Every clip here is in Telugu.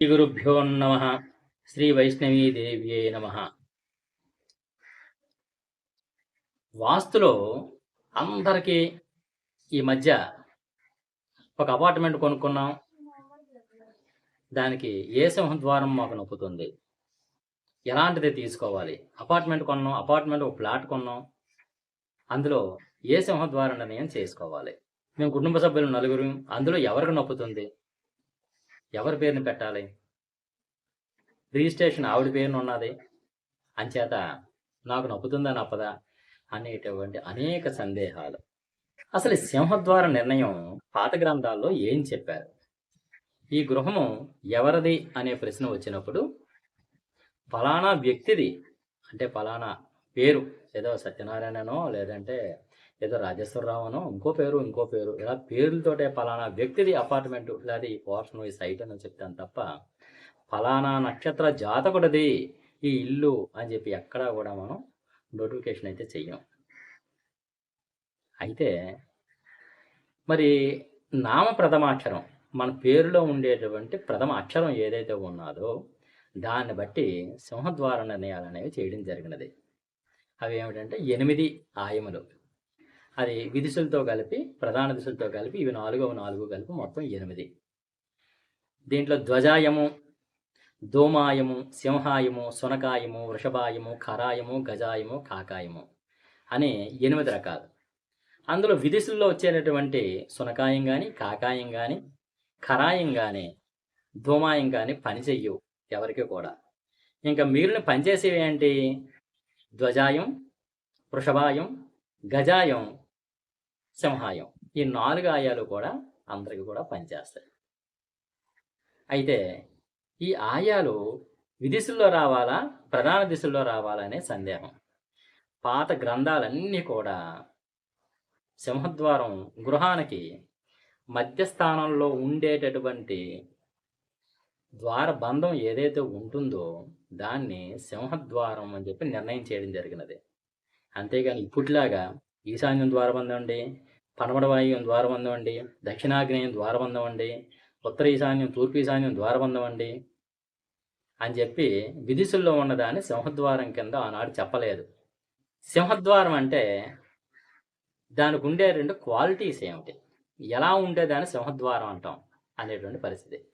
శ్రీగురుభ్యో నమ శ్రీ వైష్ణవీదేవ్యే నమ వాస్తులో అందరికీ ఈ మధ్య ఒక అపార్ట్మెంట్ కొనుక్కున్నాం. దానికి ఏ సింహద్వారం మాకు నొప్పుతుంది ఎలాంటిది తీసుకోవాలి? అపార్ట్మెంట్ కొన్నాం అపార్ట్మెంట్ ఒక ప్లాట్ కొన్నాం. అందులో ఏ సింహద్వారం నిర్ణయం చేసుకోవాలి? మేము కుటుంబ సభ్యులు నలుగురు అందులో ఎవరికి నొప్పుతుంది ఎవరి పేరుని పెట్టాలి? రిజిస్ట్రేషన్ ఆవిడ పేరున ఉన్నది. అంచేత నాకు నప్పుతుందా నప్పదా అనేటువంటి అనేక సందేహాలు. అసలు సింహద్వార నిర్ణయం పాత గ్రంథాల్లో ఏం చెప్పారు? ఈ గృహము ఎవరిది అనే ప్రశ్న వచ్చినప్పుడు ఫలానా వ్యక్తిది అంటే ఫలానా పేరు ఏదో సత్యనారాయణనో లేదంటే ఏదో రాజేశ్వరరావునో ఇంకో పేరు ఇంకో పేరు ఇలా పేర్లతోటే ఫలానా వ్యక్తిది అపార్ట్మెంట్ లేదా ఈ పోర్షన్ ఈ సైట్ అని చెప్తాను తప్ప ఫలానా నక్షత్ర జాతకుడిది ఈ ఇల్లు అని చెప్పి ఎక్కడా కూడా మనం నోటిఫికేషన్ అయితే చెయ్యం. అయితే మరి నామ ప్రథమాక్షరం మన పేరులో ఉండేటువంటి ప్రథమ అక్షరం ఏదైతే ఉన్నదో దాన్ని బట్టి సింహద్వార నిర్ణయాలు అనేవి చేయడం జరిగినది. అవి ఏమిటంటే ఎనిమిది ఆయములు. అది విదిశలతో కలిపి ప్రధాన దిశలతో కలిపి ఇవి నాలుగు నాలుగు కలిపి మొత్తం ఎనిమిది. దీంట్లో ధ్వజాయము దోమాయము సింహాయము సునకాయము వృషభాయము ఖరాయము గజాయము కాకాయము అనే ఎనిమిది రకాలు. అందులో విదిశల్లో వచ్చేటటువంటి సునకాయం కానీ కాకాయం కానీ ఖరాయం కానీ ధూమాయం కానీ పనిచెయ్యవు ఎవరికి కూడా. ఇంకా మిగిలిన పనిచేసేవి ఏంటి? ధ్వజాయం వృషభాయం గజాయం సింహాయం. ఈ నాలుగు ఆయాలు కూడా అందరికి కూడా పనిచేస్తాయి. అయితే ఈ ఆయాలు విదిశల్లో రావాలా? ప్రధాన దిశల్లో రావాలా అనే సందేహం. పాత గ్రంథాలన్నీ కూడా సింహద్వారం గృహానికి మధ్యస్థానంలో ఉండేటటువంటి ద్వార బంధం ఏదైతే ఉంటుందో దాన్ని సింహద్వారం అని చెప్పి నిర్ణయం చేయడం జరిగినది. అంతేగాని ఇప్పటిలాగా ఈశాన్యం ద్వారబంధం అండి ద్వారబంధండి అండి దక్షిణాగ్నేయం ద్వారబంధం అండి ఉత్తర ఈశాన్యం తూర్పు ఈశాన్యం ద్వారబంధం అండి అని చెప్పి విదిశల్లో ఉన్నదాన్ని సింహద్వారం కింద ఆనాడు చెప్పలేదు. సింహద్వారం అంటే దానికి ఉండే రెండు క్వాలిటీస్ ఏమిటి? ఎలా ఉండేదాన్ని సింహద్వారం అంటాం అనేటువంటి పరిస్థితి.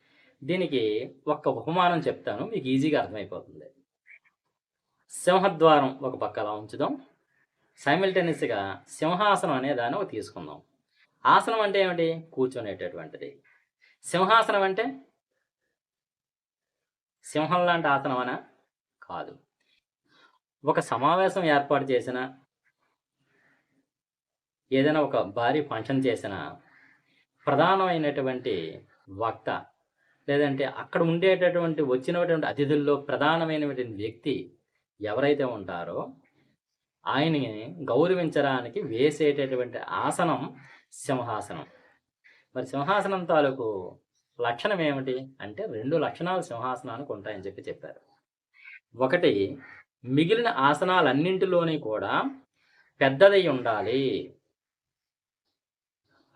దీనికి ఒక్క ఉపమానం చెప్తాను. మీకు ఈజీగా అర్థమైపోతుంది. సింహద్వారం ఒక పక్క అలా ఉంచుదాం. సైమిల్టేనియస్గా సింహాసనం అనే దాన్ని ఒక తీసుకుందాం. ఆసనం అంటే ఏమిటి? కూర్చునేటటువంటిది. సింహాసనం అంటే? సింహం లాంటి ఆసనం అనా కాదు. ఒక సమావేశం ఏర్పాటు చేసిన ఏదైనా ఒక భారీ ఫంక్షన్ చేసిన ప్రధానమైనటువంటి వక్త లేదంటే అక్కడ ఉండేటటువంటి వచ్చినటువంటి అతిథుల్లో ప్రధానమైనటువంటి వ్యక్తి ఎవరైతే ఉంటారో ఆయన్ని గౌరవించడానికి వేసేటటువంటి ఆసనం సింహాసనం. మరి సింహాసనం తాలూకు లక్షణం ఏమిటి? అంటే రెండు లక్షణాలు సింహాసనానికి ఉంటాయని చెప్పి చెప్పారు. ఒకటి మిగిలిన ఆసనాలన్నింటిలోని కూడా పెద్దదై ఉండాలి.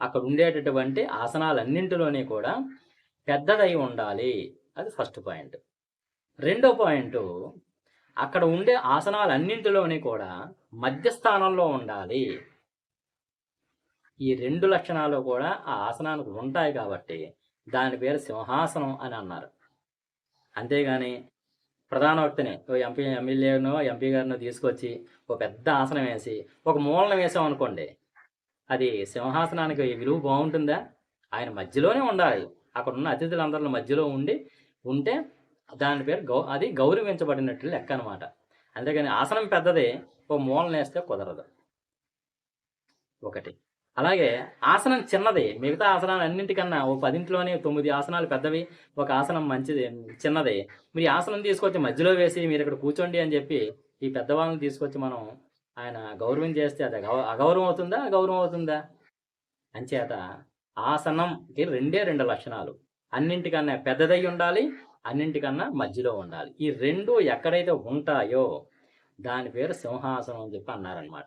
అక్కడ ఉండేటటువంటి ఆసనాలన్నింటిలోనే కూడా పెద్దదై ఉండాలి. అది ఫస్ట్ పాయింట్ రెండో పాయింట్ అక్కడ ఉండే ఆసనాలన్నింటిలోని కూడా మధ్యస్థానంలో ఉండాలి. ఈ రెండు లక్షణాలు కూడా ఆ ఆసనానికి ఉంటాయి కాబట్టి దాని పేరు సింహాసనం అని అన్నారు. అంతేగాని ప్రధాన వ్యక్తిని ఓ ఎంపీ ఎమ్మెల్యేనో ఎంపీ గారినో తీసుకొచ్చి ఒక పెద్ద ఆసనం వేసి ఒక మూలన వేసాం అనుకోండి అది సింహాసనానికి విలువ బాగుంటుందా? ఆయన మధ్యలోనే ఉండాలి. అక్కడ ఉన్న అతిథులందరిలో మధ్యలో ఉండి ఉంటే దాని పేరు గౌ అది గౌరవించబడినట్లు లెక్క అనమాట అంతేగాని ఆసనం పెద్దది ఓ మూలన వేస్తే కుదరదు. ఒకటి. అలాగే ఆసనం చిన్నది మిగతా ఆసనాలు అన్నింటికన్నా ఓ పదింట్లోనే తొమ్మిది ఆసనాలు పెద్దవి ఒక ఆసనం మంచిది చిన్నది. మీరు ఆసనం తీసుకొచ్చి మధ్యలో వేసి మీరు ఇక్కడ కూర్చోండి అని చెప్పి ఈ పెద్దవాళ్ళని తీసుకొచ్చి మనం ఆయన గౌరవం చేస్తే అది అగౌరవం అవుతుందా గౌరవం అవుతుందా? అంచేత ఆసనంకి రెండే రెండు లక్షణాలు. అన్నింటికన్నా పెద్దదై ఉండాలి అన్నింటికన్నా మధ్యలో ఉండాలి. ఈ రెండు ఎక్కడైతే ఉంటాయో దాని పేరు సింహాసనం అని చెప్పి అన్నారనమాట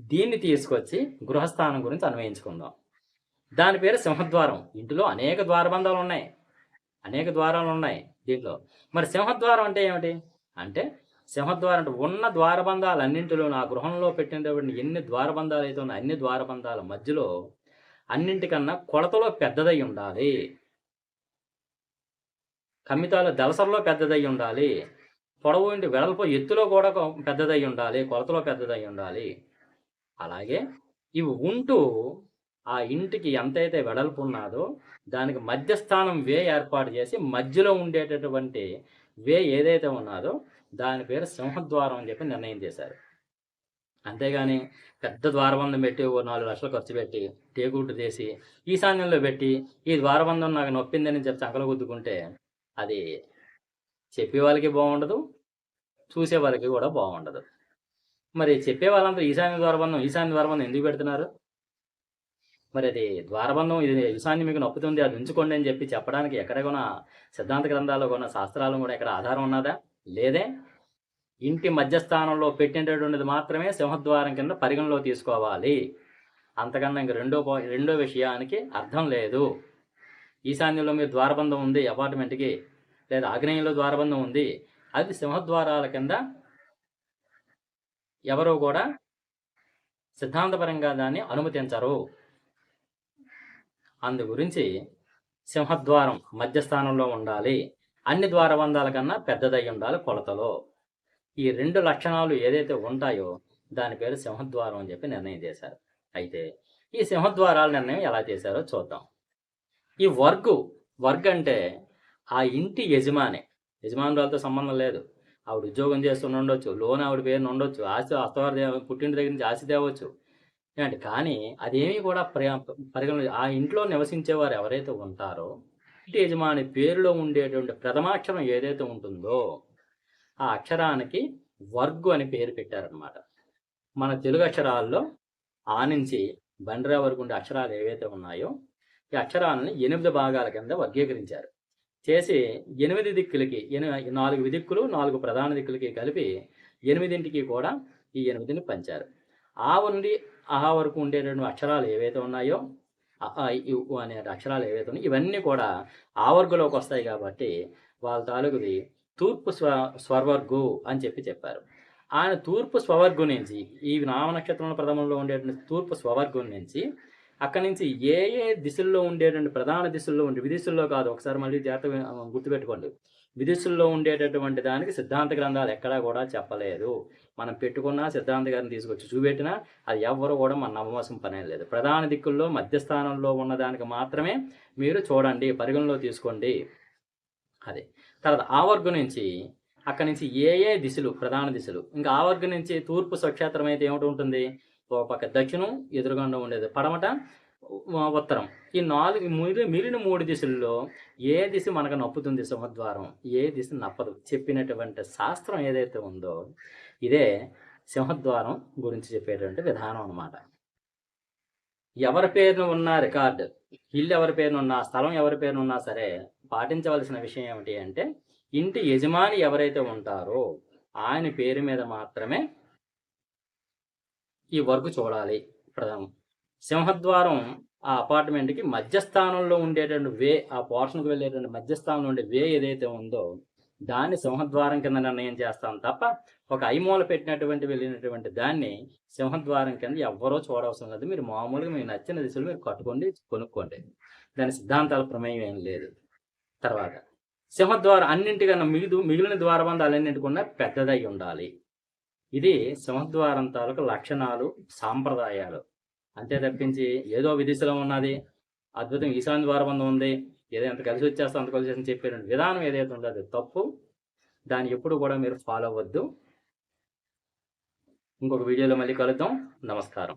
దీన్ని తీసుకొచ్చి గృహస్థానం గురించి అన్వయించుకుందాం. దాని పేరు సింహద్వారం. ఇంటిలో అనేక ద్వారబంధాలు ఉన్నాయి. అనేక ద్వారాలు ఉన్నాయి దీంట్లో. మరి సింహద్వారం అంటే ఏమిటి? అంటే సింహద్వారం అంటే ఉన్న ద్వారబంధాలన్నింటిలో నా గృహంలో పెట్టినటువంటి ఎన్ని ద్వారబంధాలు అయితే ఉన్నాయి అన్ని ద్వారబంధాల మధ్యలో అన్నింటికన్నా కొలతలో పెద్దదై ఉండాలి. కమితాలు దళసరలో పెద్దదై ఉండాలి. పొడవు ఇంటి వెడల్పు ఎత్తులో కూడా పెద్దదై ఉండాలి. కొలతలో పెద్దదై ఉండాలి. అలాగే ఇవి ఉంటూ ఆ ఇంటికి ఎంతైతే వెడల్పు ఉన్నాదో దానికి మధ్యస్థానం వే ఏర్పాటు చేసి మధ్యలో ఉండేటటువంటి వే ఏదైతే ఉన్నదో దాని పేరు సింహద్వారం అని చెప్పి నిర్ణయం చేశారు. అంతేగాని పెద్ద ద్వారబంధం పెట్టి ఓ నాలుగు లక్షలు ఖర్చు పెట్టి టేకుట్టు చేసి ఈశాన్యంలో పెట్టి ఈ ద్వారబంధం నాకు నొప్పిందని చెప్పి చంకలు గుద్దుకుంటే అది చెప్పే వాళ్ళకి బాగుండదు చూసే వాళ్ళకి కూడా బాగుండదు. మరి చెప్పే వాళ్ళంతా ఈశాన్య ద్వారబంధం ఈశాన్య ద్వారబంధం ఎందుకు పెడుతున్నారు? మరి అది ద్వారబంధం ఇది ఈశాన్యం మీకు నొప్పుతుంది అది ఉంచుకోండి అని చెప్పి చెప్పడానికి ఎక్కడ కూడా సిద్ధాంత గ్రంథాల్లో కూడా శాస్త్రాలు కూడా ఎక్కడ ఆధారం ఉన్నదా? లేదే? ఇంటి మధ్యస్థానంలో పెట్టినటువంటిది మాత్రమే సింహద్వారం కింద పరిగణలో తీసుకోవాలి. అంతకన్నా ఇంక రెండో రెండో విషయానికి అర్థం లేదు. ఈశాన్యంలో మీరు ద్వారబంధం ఉంది అపార్ట్మెంట్కి లేదా ఆగ్నేయంలో ద్వారబంధం ఉంది అది సింహద్వారాల కింద ఎవరూ కూడా సిద్ధాంతపరంగా దాన్ని అనుమతించరు. అందు గురించి సింహద్వారం మధ్యస్థానంలో ఉండాలి. అన్ని ద్వారబంధాల కన్నా పెద్దదై ఉండాలి కొలతలో. ఈ రెండు లక్షణాలు ఏదైతే ఉంటాయో దాని పేరు సింహద్వారం అని చెప్పి నిర్ణయం చేశారు. అయితే ఈ సింహద్వారాల నిర్ణయం ఎలా చేశారో చూద్దాం. ఈ వర్గు వర్గ్ అంటే ఆ ఇంటి యజమాని యజమానురాలతో సంబంధం లేదు. ఆవిడ ఉద్యోగం చేస్తూనే ఉండొచ్చు లోన్ ఆవిడ పేరున ఉండొచ్చు ఆశ అత్తవారి పుట్టిన పుట్టింటి దగ్గర నుంచి ఆశ తేవచ్చు. ఏంటి కానీ అదేమీ కూడా పరిగణ ఆ ఇంట్లో నివసించేవారు ఎవరైతే ఉంటారో ఇంటి యజమాని పేరులో ఉండేటువంటి ప్రథమాక్షరం ఏదైతే ఉంటుందో ఆ అక్షరానికి వర్గు అని పేరు పెట్టారనమాట మన తెలుగు అక్షరాల్లో ఆ నుంచి బండ్రా వరకు ఉండే అక్షరాలు ఏవైతే ఉన్నాయో ఈ అక్షరాలని ఎనిమిది భాగాల కింద వర్గీకరించారు. చేసి ఎనిమిది దిక్కులకి ఎనిమిది నాలుగు దిక్కులు నాలుగు ప్రధాన దిక్కులకి కలిపి ఎనిమిదింటికి కూడా ఈ ఎనిమిదిని పంచారు. ఆ నుండి ఆ వరకు ఉండేటువంటి అక్షరాలు ఏవైతే ఉన్నాయో అనే అక్షరాలు ఏవైతే ఉన్నాయో ఇవన్నీ కూడా ఆ వర్గులోకి వస్తాయి కాబట్టి వాళ్ళ తాలూకుది తూర్పు స్వ స్వర్వర్గు అని చెప్పి చెప్పారు. ఆయన తూర్పు స్వవర్గు నుంచి ఈ నామనక్షత్రంలో ప్రథమంలో ఉండేటువంటి తూర్పు స్వవర్గు నుంచి అక్కడి నుంచి ఏ ఏ దిశల్లో ఉండేటువంటి ప్రధాన దిశల్లో ఉండే విదిశల్లో కాదు ఒకసారి మళ్ళీ జాగ్రత్త గుర్తుపెట్టుకోండి. విదిశల్లో ఉండేటటువంటి దానికి సిద్ధాంత గ్రంథాలు ఎక్కడా కూడా చెప్పలేదు. మనం పెట్టుకున్నా సిద్ధాంత గారిని తీసుకొచ్చి చూపెట్టినా అది ఎవ్వరు కూడా మన నమ్మవసం పనే లేదు. ప్రధాన దిక్కుల్లో మధ్యస్థానంలో ఉన్నదానికి మాత్రమే మీరు చూడండి పరిగణలో తీసుకోండి. అదే. తర్వాత ఆ వర్గం నుంచి అక్కడి నుంచి ఏ ఏ దిశలు ప్రధాన దిశలు. ఇంకా ఆ వర్గం నుంచి తూర్పు స్వక్షేత్రం అయితే ఏమిటి ఉంటుంది? ఒక పక్క దక్షిణం ఎదురుగుండా ఉండేది. పడమట ఉత్తరం. ఈ నాలుగు మిగిలిన మిగిలిన మూడు దిశల్లో ఏ దిశ మనకు నప్పుతుంది? సింహద్వారం. ఏ దిశ నప్పదు. చెప్పినటువంటి శాస్త్రం ఏదైతే ఉందో ఇదే సింహద్వారం గురించి చెప్పేటువంటి విధానం అన్నమాట. ఎవరి పేరున ఉన్న రికార్డు. ఇల్లు ఎవరి పేరున ఉన్నా స్థలం ఎవరి పేరున ఉన్నా సరే పాటించవలసిన విషయం ఏమిటి అంటే ఇంటి యజమాని ఎవరైతే ఉంటారో ఆయన పేరు మీద మాత్రమే ఈ వర్క్ చూడాలి. ప్రధానం సింహద్వారం ఆ అపార్ట్మెంట్కి మధ్యస్థానంలో ఉండేటువంటి వే ఆ పోర్షన్కి వెళ్ళేటువంటి మధ్యస్థానంలో ఉండే వే ఏదైతే ఉందో దాన్ని సింహద్వారం కింద నిర్ణయం చేస్తాం తప్ప ఒక ఐమూల పెట్టినటువంటి వెళ్ళినటువంటి దాన్ని సింహద్వారం కింద ఎవ్వరూ చూడవసరం లేదు. మీరు మామూలుగా మీకు నచ్చిన దిశలో మీరు కట్టుకోండి కొనుక్కోండి. దాని సిద్ధాంతాల ప్రమేయం ఏం లేదు. తర్వాత సింహద్వారం అన్నింటికన్నా మిగిలి మిగిలిన ద్వారబంధాలన్నింటికన్నా పెద్దదై ఉండాలి. ఇది సింహద్వారం తాలూకు లక్షణాలు సాంప్రదాయాలు. అంతే తప్పించి ఏదో విదిశలో ఉన్నది అద్భుతం ఈశాన్య ద్వారబంధం ఉంది ఏదో ఎంత కలిసి వచ్చేస్తా అంత కలిసి వచ్చేసి చెప్పే విధానం ఏదైతే ఉందో అది తప్పు. దాన్ని ఎప్పుడు కూడా మీరు ఫాలో అవ్వద్దు ఇంకొక వీడియోలో మళ్ళీ కలుద్దాం. నమస్కారం.